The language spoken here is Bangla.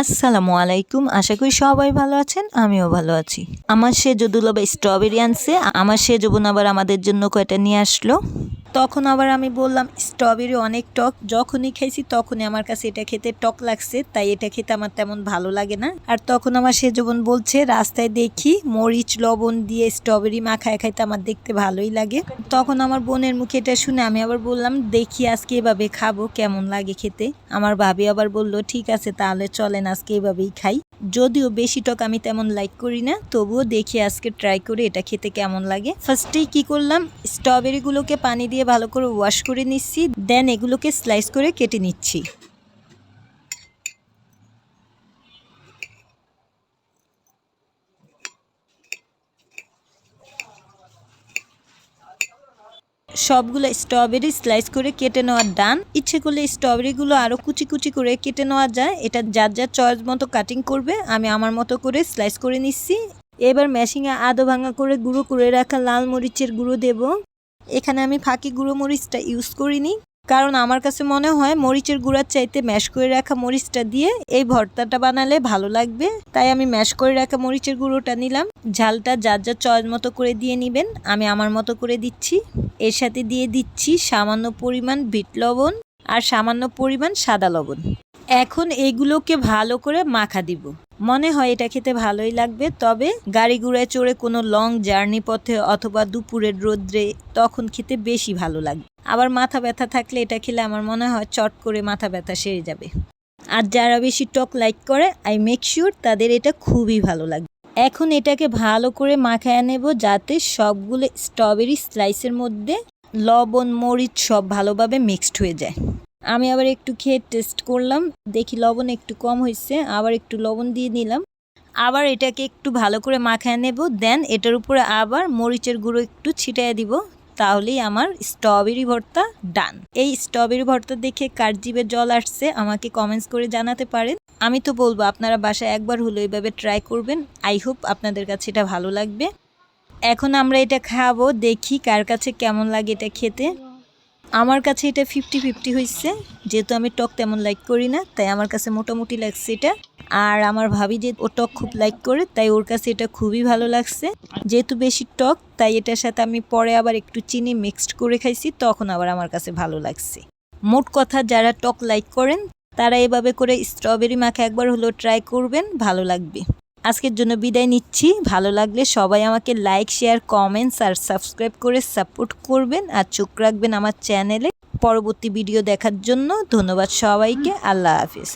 আসসালামু আলাইকুম। আশা করি সবাই ভালো আছেন, আমিও ভালো আছি। আমার সে যদুলবা স্ট্রবেরি আনছে। আমার সে যবন আবার আমাদের জন্য কয়টা নিয়ে আসলো? তখন আবার আমি বললাম, স্ট্রবেরি অনেক টক। যখনই খাইছি তখনই আমার কাছে এটা খেতে টক লাগছে, তাই এটা খেতে আমার তেমন ভালো লাগে না। আর তখন আমার সে বোন বলছে, রাস্তায় দেখি মরিচ, লবণ দিয়ে স্ট্রবেরি মাখায় খাইতে আমার দেখতে ভালোই লাগে। তখন আমার বোনের মুখে এটা শুনে আমি আবার বললাম, দেখি আজকে এভাবে খাব, কেমন লাগে খেতে? আমার ভাবি আবার বলল, ঠিক আছে, তাহলে চলেন আজকে এভাবেই খাই। যদিও বেশি টক আমি তেমন লাইক করি না, তবুও দেখি আজকে ট্রাই করে এটা খেতে কেমন লাগে। ফার্স্টেই কি করলাম? স্ট্রবেরিগুলোকে পানি দিয়ে ভালো করে ওয়াশ করে নিচ্ছি দেন এগুলোকে স্লাইস করে কেটে নিচ্ছি। সবগুলো স্ট্রবেরি স্লাইস করে কেটে নেওয়ার ডান ইচ্ছে করলে স্ট্রবেরিগুলো আরও কুচি কুচি করে কেটে নেওয়া যায়। এটা যার যার চয়েস মতো কাটিং করবে, আমি আমার মতো করে স্লাইস করে নিচ্ছি। এবার মেশিংয়ে আদো ভাঙা করে গুঁড়ো করে রাখা লাল মরিচের গুঁড়ো দেব। এখানে আমি ফাঁকি গুঁড়ো মরিচটা ইউজ করিনি, কারণ আমার কাছে মনে হয় মরিচের গুঁড়ার চাইতে ম্যাশ করে রাখা মরিচটা দিয়ে এই ভর্তাটা বানালে ভালো লাগবে। তাই আমি ম্যাশ করে রাখা মরিচের গুঁড়োটা নিলাম। ঝালটা যার যার চয়েস মতো করে দিয়ে নিবেন, আমি আমার মতো করে দিচ্ছি। এর সাথে দিয়ে দিচ্ছি সামান্য পরিমাণ বিট লবণ আর সামান্য পরিমাণ সাদা লবণ। এখন এগুলোকে ভালো করে মাখা দিব। মনে হয় এটা খেতে ভালোই লাগবে, তবে গাড়ি ঘোড়ায় চড়ে কোনো লং জার্নি পথে অথবা দুপুরের রোদ্রে তখন খেতে বেশি ভালো লাগবে আবার মাথা ব্যথা থাকলে এটা খেলে আমার মনে হয় চট করে মাথা ব্যথা সেরে যাবে। আর যারা বেশি টক লাইক করে আই মেক শিওর তাদের এটা খুবই ভালো লাগবে এখন এটাকে ভালো করে মাখায় নেব যাতে সবগুলো স্ট্রবেরি স্লাইসের মধ্যে লবণ, মরিচ সব ভালোভাবে মিক্সড হয়ে যায়। আমি আবার একটু খেয়ে টেস্ট করলাম, দেখি লবণ একটু কম হয়েছে, আবার একটু লবণ দিয়ে নিলাম। আবার এটাকে একটু ভালো করে মাখায় নেব দেন এটার উপরে আবার মরিচের গুঁড়ো একটু ছিটায় দিব, তাহলেই আমার স্ট্রবেরি ভর্তা ডান এই স্ট্রবেরি ভর্তা দেখে কার জিভে জল আসছে, আমাকে কমেন্টস করে জানাতে পারেন। আমি তো বলব, আপনারা বাসায় একবার হলো এইভাবে ট্রাই করবেন। আই হোপ আপনাদের কাছে এটা ভালো লাগবে। এখন আমরা এটা খাব, দেখি কার কাছে কেমন লাগে এটা খেতে। আমার কাছে এটা ফিফটি ফিফটি হয়েছে যেহেতু আমি টক তেমন লাইক করি না, তাই আমার কাছে মোটামুটি লাগছে এটা। আর আমার ভাবি যে ও টক খুব লাইক করে, তাই ওর কাছে এটা খুবই ভালো লাগছে। যেহেতু বেশি টক, তাই এটার সাথে আমি পরে আবার একটু চিনি মিক্সড করে খাইছি, তখন আবার আমার কাছে ভালো লাগছে। মোট কথা, যারা টক লাইক করেন তারা এভাবে করে স্ট্রবেরি মাখে একবার হলো ট্রাই করবেন, ভালো লাগবে। আজকের জন্য বিদায় নিচ্ছি। ভালো লাগলে সবাই আমাকে লাইক শেয়ার কমেন্টস আর সাবস্ক্রাইব করে সাপোর্ট করবেন আর চোখ রাখবেন আমার চ্যানেলে পরবর্তী ভিডিও দেখার জন্য ধন্যবাদ সবাইকে। আল্লাহ হাফিজ।